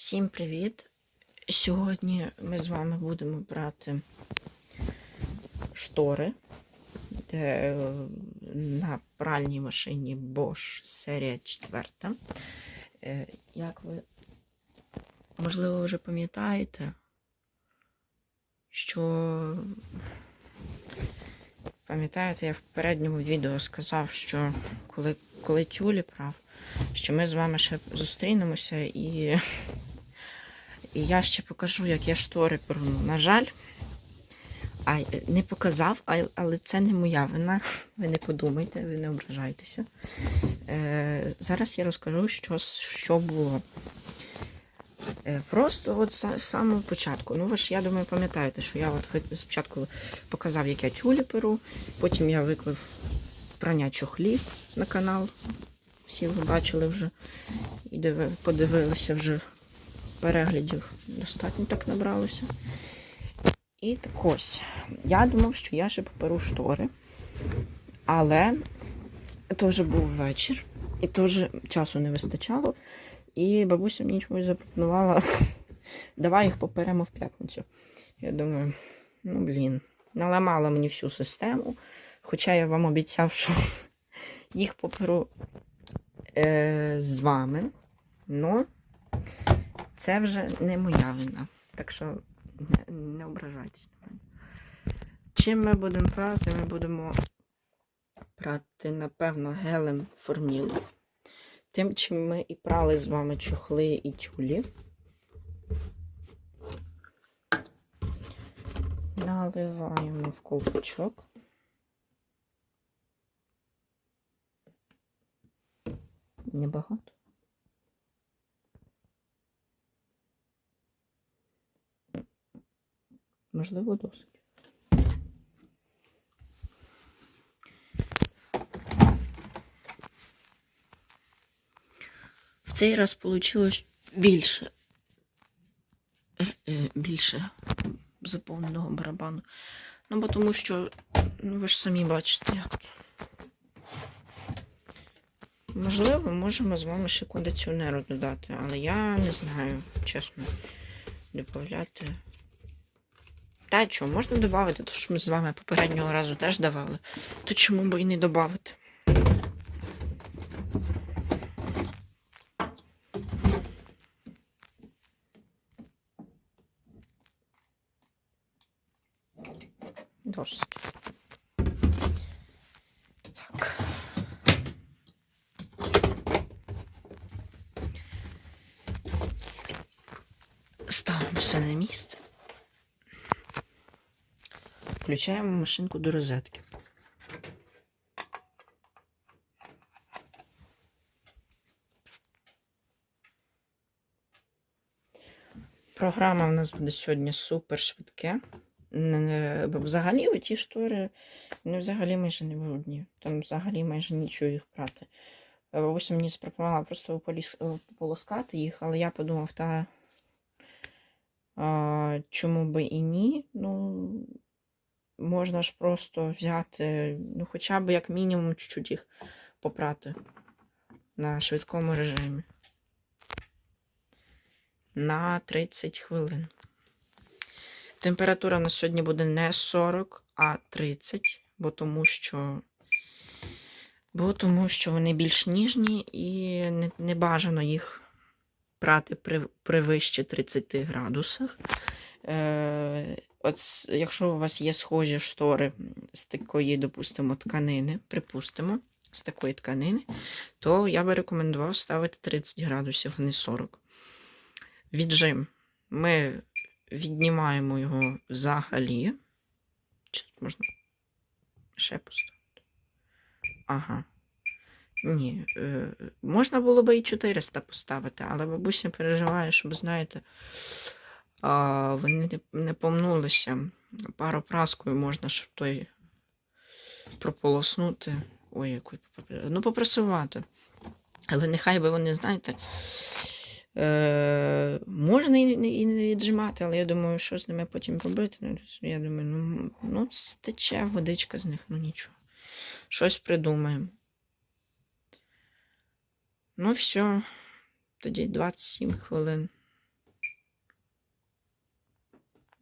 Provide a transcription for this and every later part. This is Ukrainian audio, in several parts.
Всім привіт! Сьогодні ми з вами будемо брати штори де, е, на пральній машині Bosch серія 4. Е, Як ви, можливо, вже пам'ятаєте, що пам'ятаєте, я в передньому відео сказав, що коли, коли тюлі прав, що ми з вами ще зустрінемося і і я ще покажу, як я штори перну. На жаль, а, не показав, але це не моя вина. Ви не подумайте, ви не ображайтеся. Е, зараз я розкажу, що, що було. Е, просто от з самого початку. Ну, ви ж, я думаю, пам'ятаєте, що я от спочатку показав, як я тюлі перу, потім я виклав прання чохлів на канал. Всі ви бачили вже і подивилися вже переглядів достатньо так набралося. І так ось. Я думав, що я ще поперу штори, але то вже був вечір, і теж часу не вистачало. І бабуся мені чомусь запропонувала, давай їх поперемо в п'ятницю. Я думаю, ну блін, наламала мені всю систему. Хоча я вам обіцяв, що їх поперу е, з вами. Ну, це вже не моя вина. Так що не, не ображайтесь на мене. Чим ми будемо прати? Ми будемо прати, напевно, гелем форміл. Тим, чим ми і прали з вами чохли і тюлі. Наливаємо в ковпачок. Небагато. Можливо, досить. В цей раз вийшло більше. е, Більше заповненого барабану. Ну, бо тому що, ну ви ж самі бачите, як. Можливо, можемо з вами ще кондиціонеру додати, але я не знаю, чесно, додати. Та що, можна додати, то що ми з вами попереднього разу теж давали. То чому би і не додати? Досить. Так. Ставимо все на місце. Включаємо машинку до розетки. Програма у нас буде сьогодні супер швидке. Взагалі оті штори вони взагалі майже не брудні. Там взагалі майже нічого їх прати. Е, Бабуся мені запропонувала просто е, полоскати їх, але я подумав, та а, чому би і ні. Ну, можна ж просто взяти, ну, хоча б як мінімум чуть-чуть їх попрати на швидкому режимі. На 30 хвилин. Температура на сьогодні буде не 40, а 30, бо тому що, бо тому що вони більш ніжні і не, не бажано їх прати при, при вище 30 градусах. Е, от, якщо у вас є схожі штори з такої, допустимо, тканини, припустимо, з такої тканини, то я би рекомендував ставити 30 градусів, а не 40. Віджим. Ми віднімаємо його взагалі. Чи тут можна ще поставити? Ага. Ні, е, можна було би і 400 поставити, але бабуся переживає, щоб, знаєте, вони не, помнулися. Паропраскою можна, щоб той прополоснути. Ой, яку ну, попрасувати. Але нехай би вони, знаєте, е, можна і, і не віджимати, але я думаю, що з ними потім робити. Ну, Я думаю, ну, ну стече водичка з них, ну нічого. Щось придумаємо. Ну, все. Тоді 27 хвилин.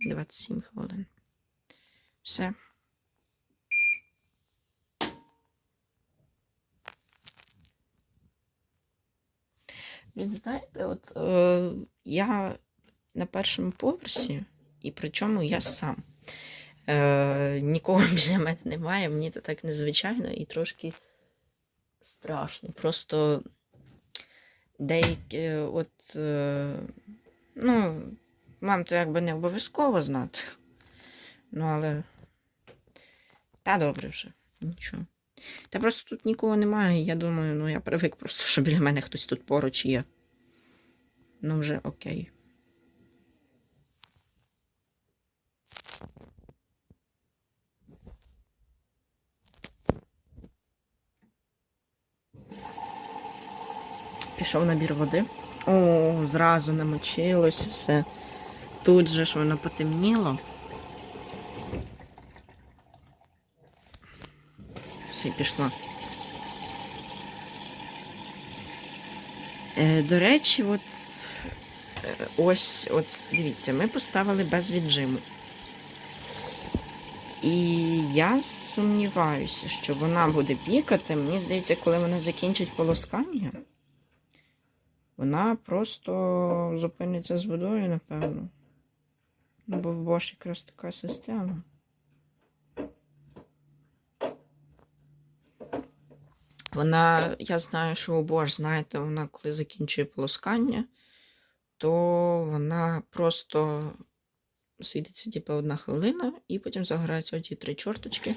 27 хвилин. Все. Він знаєте, от е, я на першому поверсі, і причому я сам. Е, нікого біля мене немає, мені це так незвичайно і трошки страшно. Просто деякі, от, е, ну, вам то якби не обов'язково знати. Ну, але. Та добре вже, нічого. Та просто тут нікого немає, я думаю, ну я привик просто, що біля мене хтось тут поруч є. Ну, вже окей. Пішов набір води. О, зразу намочилось все. Тут же ж воно потемніло. Все, пішла. Е, до речі, от е, ось, от дивіться, ми поставили без віджиму. І я сумніваюся, що вона буде пікати. Мені здається, коли вона закінчить полоскання, вона просто зупиниться з водою, напевно. Ну, бо в Bosch якраз така система. Вона, я знаю, що у Bosch, знаєте, вона коли закінчує полоскання, то вона просто світиться типу, одна хвилина, і потім загораються оті три чорточки,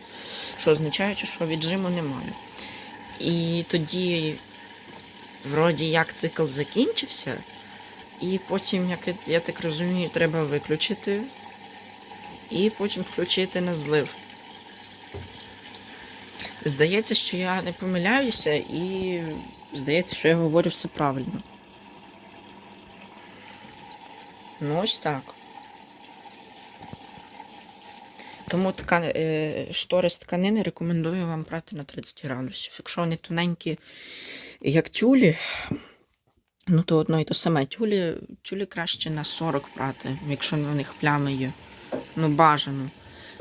що означає, що віджиму немає. І тоді, вроді, як цикл закінчився, і потім, як я- так розумію, треба виключити, і потім включити на злив. Здається, що я не помиляюся, і здається, що я говорю все правильно. Ну, ось так. Тому така, е, штори з тканини рекомендую вам брати на 30 градусів. Якщо вони тоненькі, як тюлі, ну то одно і то саме. Тюлі, тюлі краще на 40 брати, якщо на них плями є. Ну, бажано.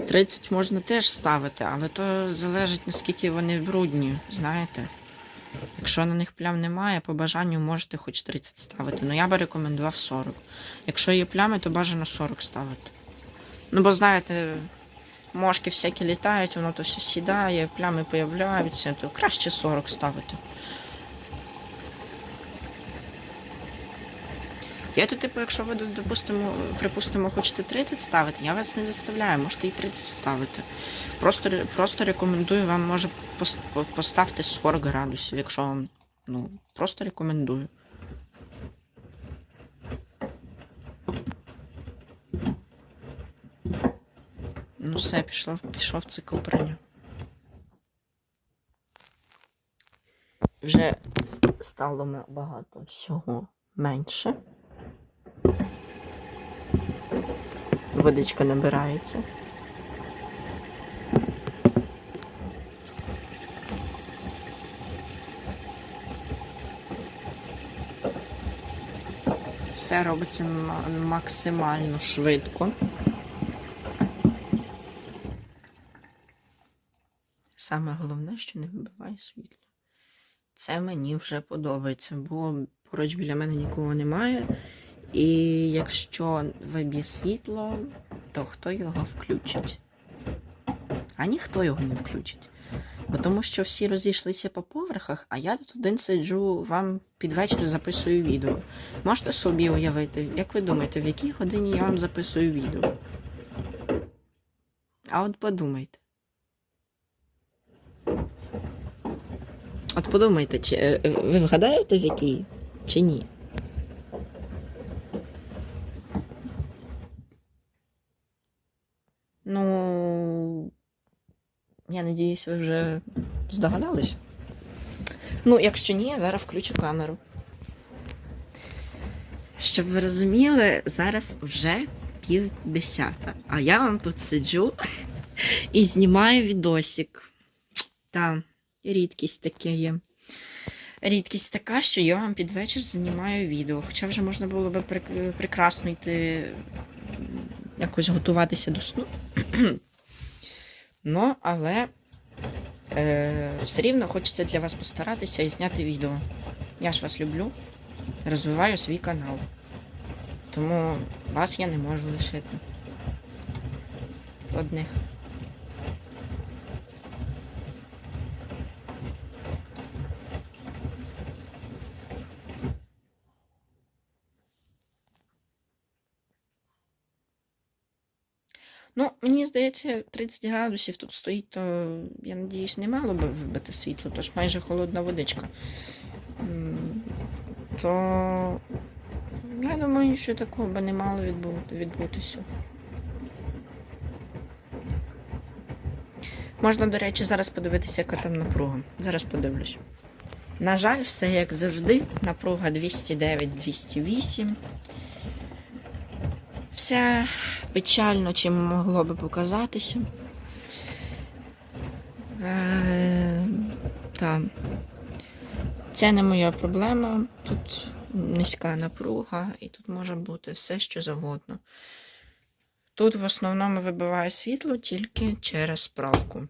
30 можна теж ставити, але то залежить наскільки вони брудні, знаєте. Якщо на них плям немає, по бажанню можете хоч 30 ставити. Ну я би рекомендував 40. Якщо є плями, то бажано 40 ставити. Ну, бо знаєте, мошки всякі літають, воно то все сідає, плями появляються, то краще 40 ставити. Я тут, типу, якщо ви, допустимо, припустимо, хочете 30 ставити, я вас не заставляю, можете і 30 ставити. Просто, просто рекомендую вам, може, пос- поставте 40 градусів, якщо вам, ну, просто рекомендую. Ну, все, пішло, пішов цикл прання. Вже стало набагато всього менше. Водичка набирається. Все робиться максимально швидко. Саме головне, що не вибиває світло. Це мені вже подобається, бо поруч біля мене нікого немає. І якщо виб'є світло, то хто його включить? А ніхто його не включить. Бо тому що всі розійшлися по поверхах, а я тут один сиджу, вам під вечір записую відео. Можете собі уявити, як ви думаєте, в якій годині я вам записую відео? А от подумайте. От подумайте, чи е, е, ви вгадаєте в якій чи ні? Ну, я надіюсь, ви вже здогадались. Ну, якщо ні, зараз включу камеру. Щоб ви розуміли, зараз вже пів десята, а я вам тут сиджу і знімаю відосик. Та, рідкість таке є. Рідкість така, що я вам під вечір знімаю відео. Хоча вже можна було би прекрасно йти якось готуватися до сну. Ну, але е, все рівно хочеться для вас постаратися і зняти відео. Я ж вас люблю, розвиваю свій канал. Тому вас я не можу лишити. Одних. Ну, мені здається, 30 градусів тут стоїть, то я надіюсь, не мало би вибити світло, тож майже холодна водичка. То я думаю, що такого би не мало відбу- відбутися. Можна, до речі, зараз подивитися, яка там напруга. Зараз подивлюсь. На жаль, все як завжди. Напруга 209-208. Все печально, чим могло би показатися. Е, та. Це не моя проблема. Тут низька напруга, і тут може бути все, що завгодно. Тут в основному вибиває світло тільки через правку.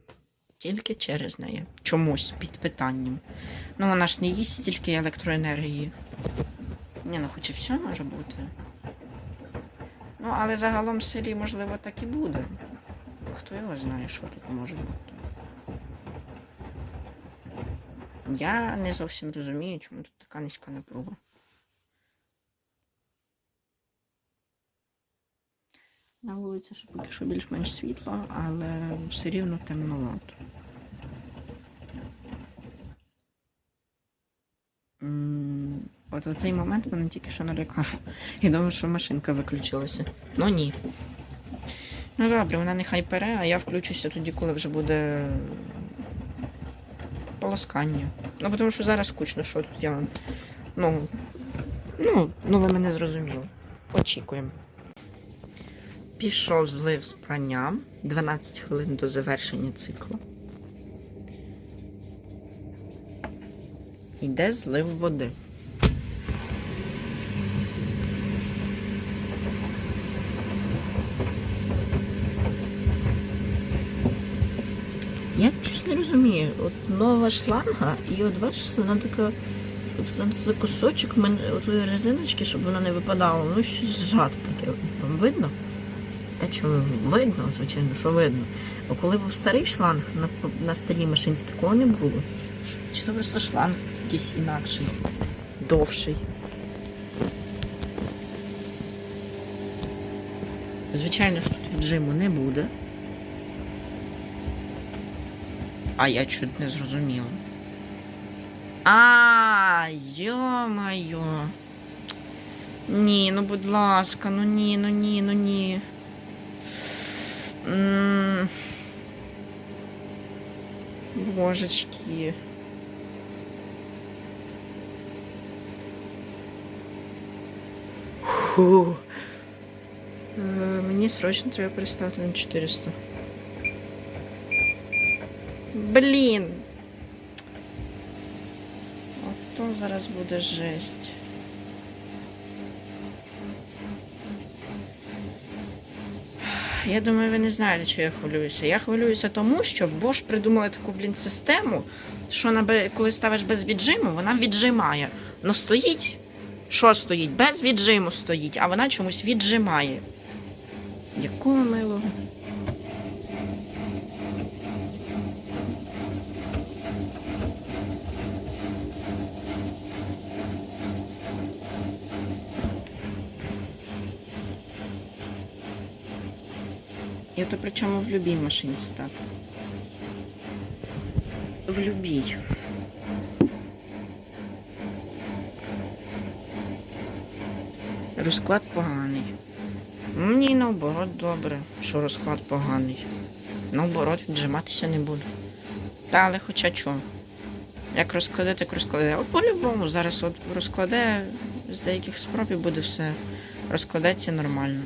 Тільки через неї. Чомусь під питанням. Ну, вона ж не їсть стільки електроенергії. Ні, ну хоч і все може бути. Ну, але загалом в селі, можливо, так і буде. Хто його знає, що тут може бути. Я не зовсім розумію, чому тут така низька напруга. На вулиці ще поки що більш-менш світло, але все рівно темновато. От в цей момент мене тільки що налякав. Я думав, що машинка виключилася. Ну ні. Ну добре, вона нехай пере, а я включуся тоді, коли вже буде полоскання. Ну, тому що зараз скучно, що тут я вам. Ну, ну, ну ви мене зрозуміли. Очікуємо. Пішов злив з прання. 12 хвилин до завершення циклу. Йде злив води. Я щось не розумію. От нова шланга, і от бачите, вона така. От вона кусочок мен- резиночки, щоб воно не випадало, воно щось зжате таке. Вам видно? Та чому видно, звичайно, що видно. Бо коли був старий шланг на, на старій машинці, такого не було. Чи то просто шланг якийсь інакший, довший. Звичайно, що тут віджиму не буде. А я чуть не зрозуміла. А, йо-моє. Ні, ну будь ласка, ну ні, ну ні, ну ні. М. Божечки. Фу. Е, Мені срочно треба переставити на 400. Блін. Ото зараз буде жесть. Я думаю, ви не знаєте, що я хвилююся. Я хвилююся тому, що в Bosch придумали таку, блін, систему, що на, коли ставиш без віджиму, вона віджимає. Ну стоїть, що стоїть? Без віджиму стоїть, а вона чомусь віджимає. І то причому в любій машинці так. В любій. Розклад поганий. Мені наоборот добре, що розклад поганий. Наоборот, віджиматися не буду. Та, але хоча чого. Як розкладе, так розкладе. От по-любому зараз от розкладе з деяких спроб і буде все. Розкладеться нормально.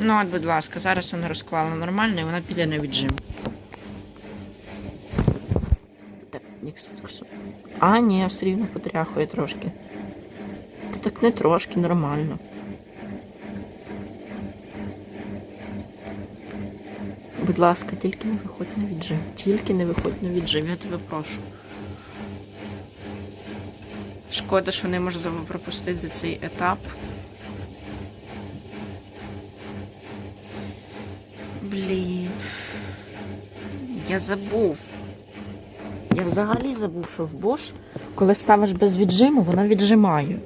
Ну, от, будь ласка, зараз вона розклала нормально і вона піде на віджим. А, ні, все рівно потряхує трошки. Та так не трошки, нормально. Будь ласка, тільки не виходь на віджим. Тільки не виходь на віджим, я тебе прошу. Шкода, що не неможливо пропустити цей етап. Блін. Я забув. Я взагалі забув, що в Bosch, коли ставиш без віджиму, вона віджимає.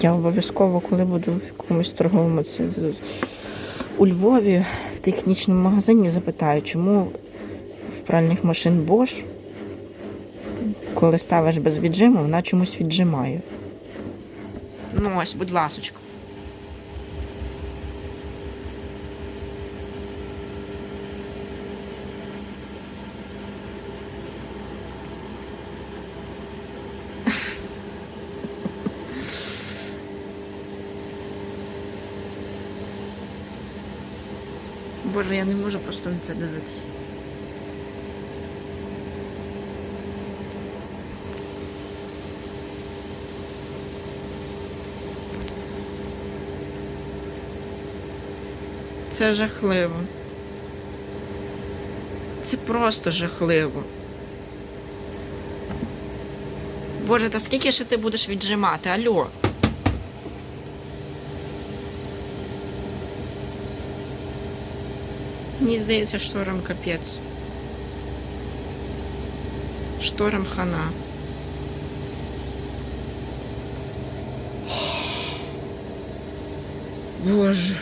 Я обов'язково, коли буду в якомусь торговому ці- у Львові в технічному магазині, запитаю, чому в пральних машин Bosch, коли ставиш без віджиму, вона чомусь віджимає. Ну ось, будь ласочка. Боже, я не можу просто на це дивитися. Це жахливо. Це просто жахливо. Боже, та скільки ще ти будеш віджимати? Алло? Мені здається, шторам капець. Шторам хана. Боже.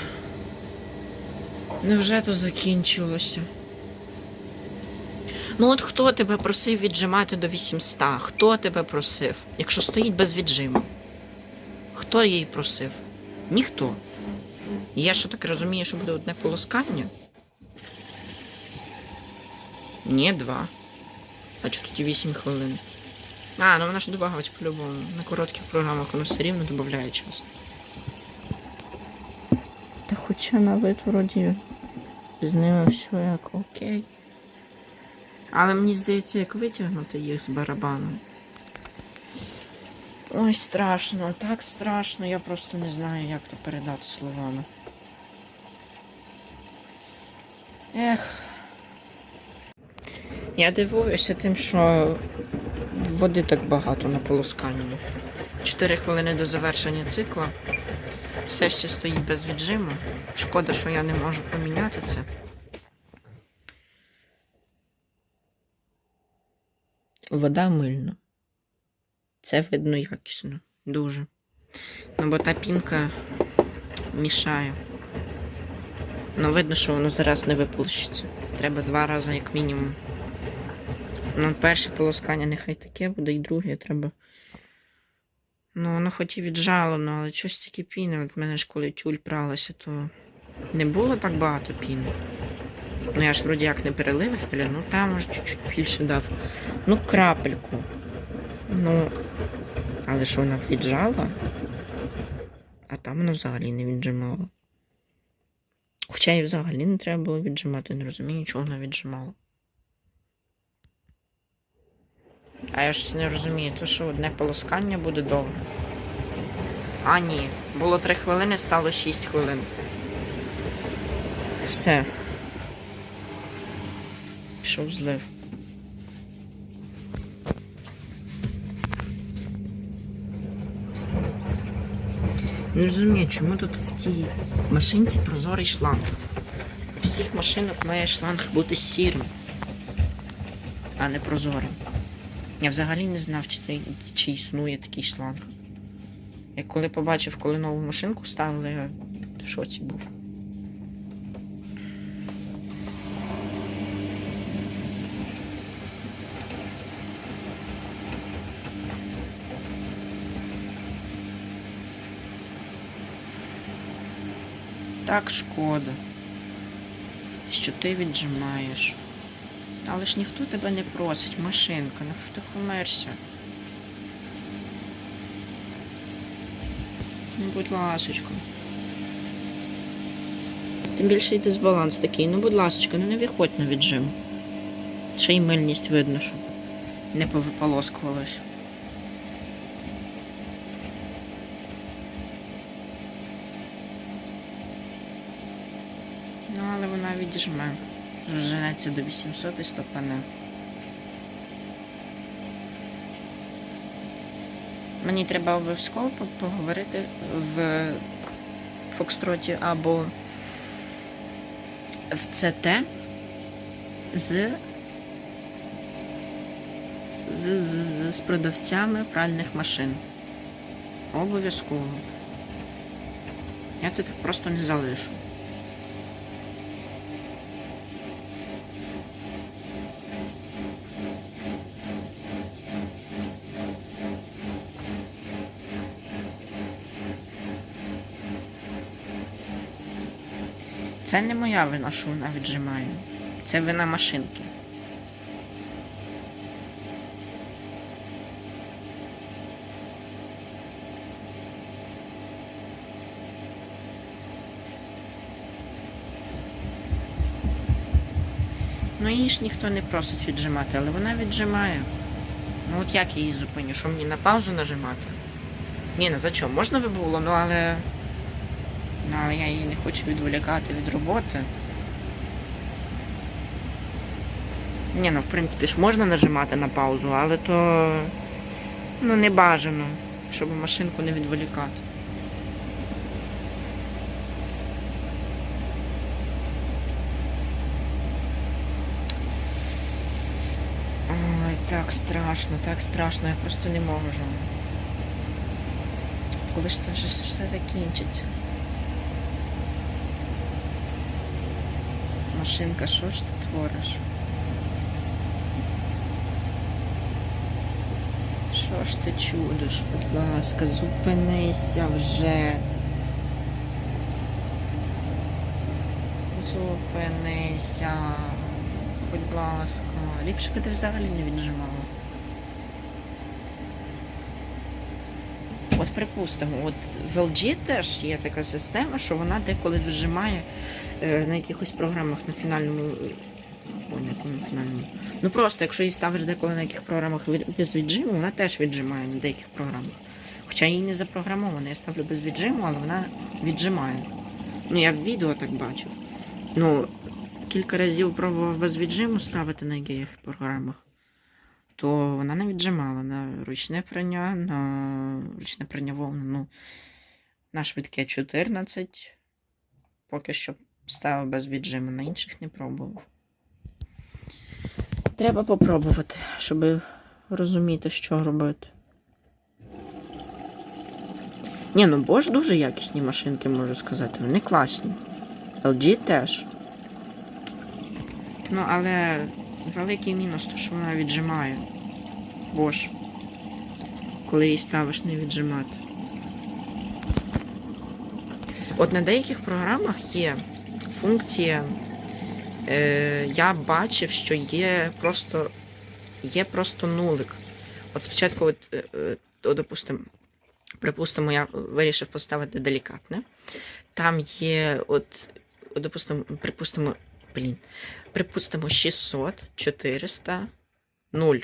Невже то закінчилося? Ну от хто тебе просив віджимати до 800? Хто тебе просив? Якщо стоїть без віджиму? Хто її просив? Ніхто. Я що так розумію, що буде одне полоскання? Ні, два. А чого тоді 8 хвилин? А, ну вона ж добавить по-любому. На коротких програмах воно все рівно додає час. Та хоча на вид вроді з ними все як окей. Але мені здається, як витягнути їх з барабаном. Ой, страшно, так страшно, я просто не знаю, як то передати словами. Ех. Я дивуюся тим, що води так багато на полосканні. Чотири хвилини до завершення цикла. Все ще стоїть без віджиму. Шкода, що я не можу поміняти це. Вода мильна. Це видно якісно. Дуже. Ну, бо та пінка мішає. Ну, видно, що воно зараз не виплющиться. Треба два рази, як мінімум. Ну, перше полоскання нехай таке буде, і друге треба. Ну, воно хоч і віджало, ну, але щось таке піни. От в мене ж коли тюль пралася, то не було так багато піни. Ну, я ж вроді як не перелив хвиля, ну там може чуть-чуть більше дав. Ну, крапельку. Ну, але ж вона віджала, а там воно взагалі не віджимало. Хоча і взагалі не треба було віджимати, не розумію, чого вона віджимала. А я ж не розумію, то що одне полоскання буде довго. А, ні. Було 3 хвилини, стало 6 хвилин. Все. Пішов злив. Не розумію, чому тут в тій машинці прозорий шланг. У всіх машинок має шланг бути сірим, а не прозорим. Я взагалі не знав, чи, чи існує такий шланг. Я коли побачив, коли нову машинку ставили, я в шоці був. Так шкода, що ти віджимаєш. Але ж ніхто тебе не просить, машинка, не втихомерся. Ну, будь ласочка. Тим більше й дисбаланс такий. Ну, будь ласочка, ну не виходь на віджим. Ще й мильність видно, щоб не повиполоскувалось. Ну, але вона відіжме. Женеться до 800 і стопане. Мені треба обов'язково поговорити в Фокстроті або в ЦТ з, з, з, з продавцями пральних машин. Обов'язково. Я це так просто не залишу. Це не моя вина, що вона віджимає. Це вина машинки. Ну її ж ніхто не просить віджимати, але вона віджимає. Ну от як я її зупиню? Що мені на паузу нажимати? Ні, ну то чого, можна би було, ну але. Ну, але я її не хочу відволікати від роботи. Ні, ну в принципі ж можна нажимати на паузу, але то ну не бажано, щоб машинку не відволікати. Ой, так страшно, так страшно, я просто не можу. Коли ж це вже все закінчиться? Машинка, що ж ти твориш? Що ж ти чудиш, будь ласка, зупинися вже. Зупинися. Будь ласка. Ліпше би ти взагалі не віджимала. От припустимо, от в LG теж є така система, що вона деколи віджимає е, на якихось програмах на фінальному. Ну просто, якщо її ставиш деколи на яких програмах без віджиму, вона теж віджимає на деяких програмах. Хоча її не запрограмовано, я ставлю без віджиму, але вона віджимає. Ну, я в відео так бачив. Ну, кілька разів пробував без віджиму ставити на яких програмах, то вона не віджимала на ручне прання, на ручне прання вовни, ну, на швидке 14. Поки що ставив без віджиму, на інших не пробував. Треба попробувати, щоб розуміти, що робити. Ні, ну Bosch дуже якісні машинки, можу сказати. Вони класні. LG теж. Ну, але великий мінус, то що вона віджимає. Bosch. Коли її ставиш не віджимати. От на деяких програмах є функція. Е, я бачив, що є просто є просто нулик. От спочатку, от, е, е, то, допустим, припустимо, я вирішив поставити делікатне. Там є, от, от, допустимо, припустимо, блін, припустимо 600, 400, 0.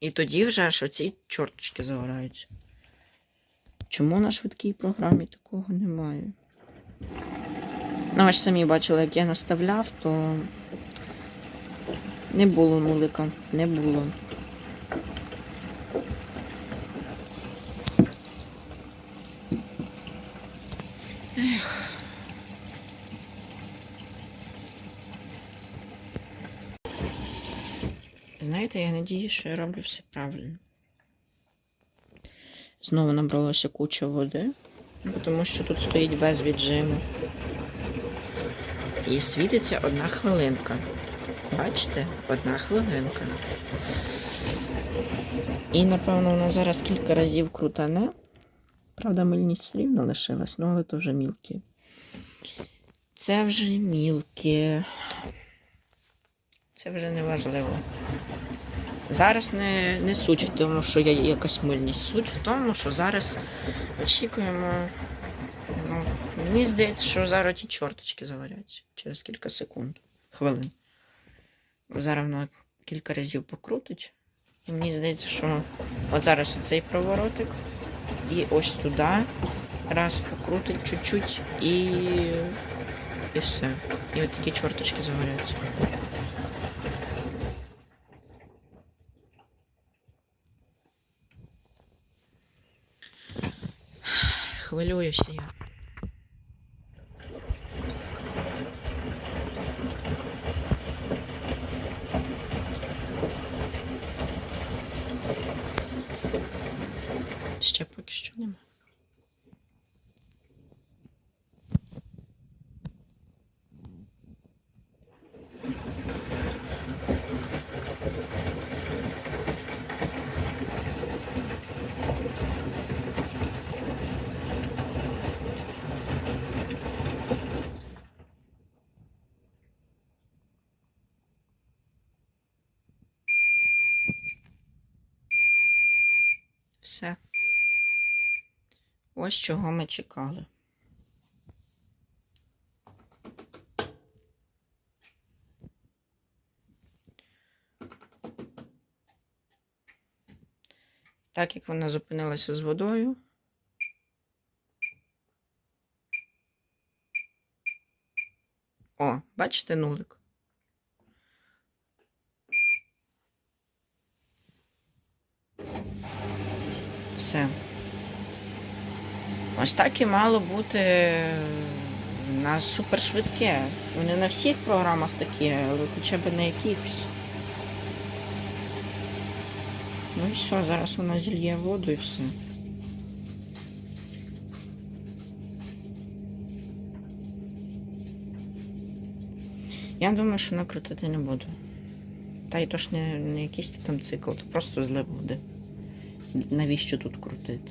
І тоді вже аж оці чорточки загораються. Чому на швидкій програмі такого немає? Ну, ви ж самі бачили, як я наставляв, то не було нулика, не було. Знаєте, я надію, що я роблю все правильно. Знову набралося куча води, тому що тут стоїть без віджиму. І світиться одна хвилинка. Бачите? Одна хвилинка. І, напевно, вона зараз кілька разів крутане. Правда, мильність рівно лишилась, ну але то вже мілкі. Це вже мілкі. Це вже не важливо. Зараз не, не суть в тому, що є якась мильність. Суть в тому, що зараз очікуємо. Ну, мені здається, що зараз ті чорточки заваряться через кілька секунд, хвилин. Зараз воно кілька разів покрутить. І мені здається, що от зараз оцей проворотик. І ось туди. Раз покрутить чуть-чуть і і все. І от такі чорточки загоряться. Хвилююся я. Ще поки що нема. Все. Ось чого ми чекали. Так як вона зупинилася з водою. О, бачите нулик? Все. Ось так і мало бути у нас супершвидке. Вони на всіх програмах такі, але хоча б на якихось. Ну і все, зараз вона зільє воду і все. Я думаю, що накрутити не буду. Та й то ж не, не якийсь там цикл, то просто злив буде. Навіщо тут крутити?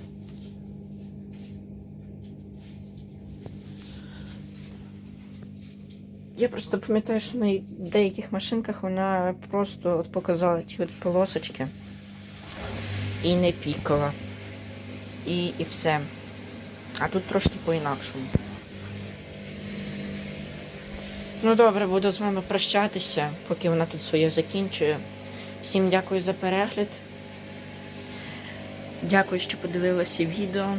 Я просто пам'ятаю, що на деяких машинках вона просто от показала ті от полосочки і не пікала. І, і все. А тут трошки по-інакшому. Ну добре, буду з вами прощатися, поки вона тут своє закінчує. Всім дякую за перегляд. Дякую, що подивилися відео.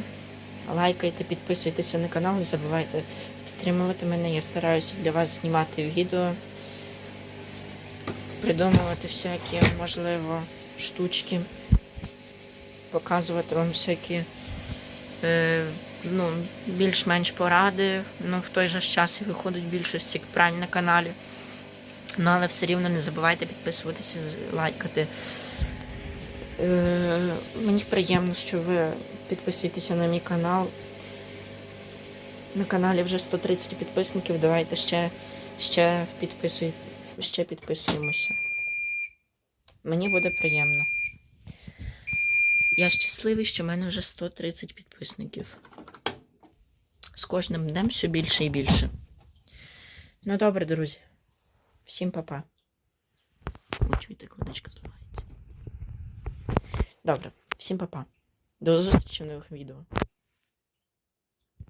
Лайкайте, підписуйтеся на канал, не забувайте підтримувати мене. Я стараюся для вас знімати відео, придумувати всякі, можливо, штучки, показувати вам всякі е, ну, більш-менш поради. Ну, в той же час і виходить більшості прань на каналі. Ну, але все рівно не забувайте підписуватися, лайкати. Е, мені приємно, що ви підписуєтеся на мій канал. На каналі вже 130 підписників. Давайте ще, ще, підписуй, ще підписуємося. Мені буде приємно. Я щасливий, що в мене вже 130 підписників. З кожним днем все більше і більше. Ну добре, друзі. Всім па-па. Чуєте, як водичка зливається. Добре, всім па-па. До зустрічі в нових відео.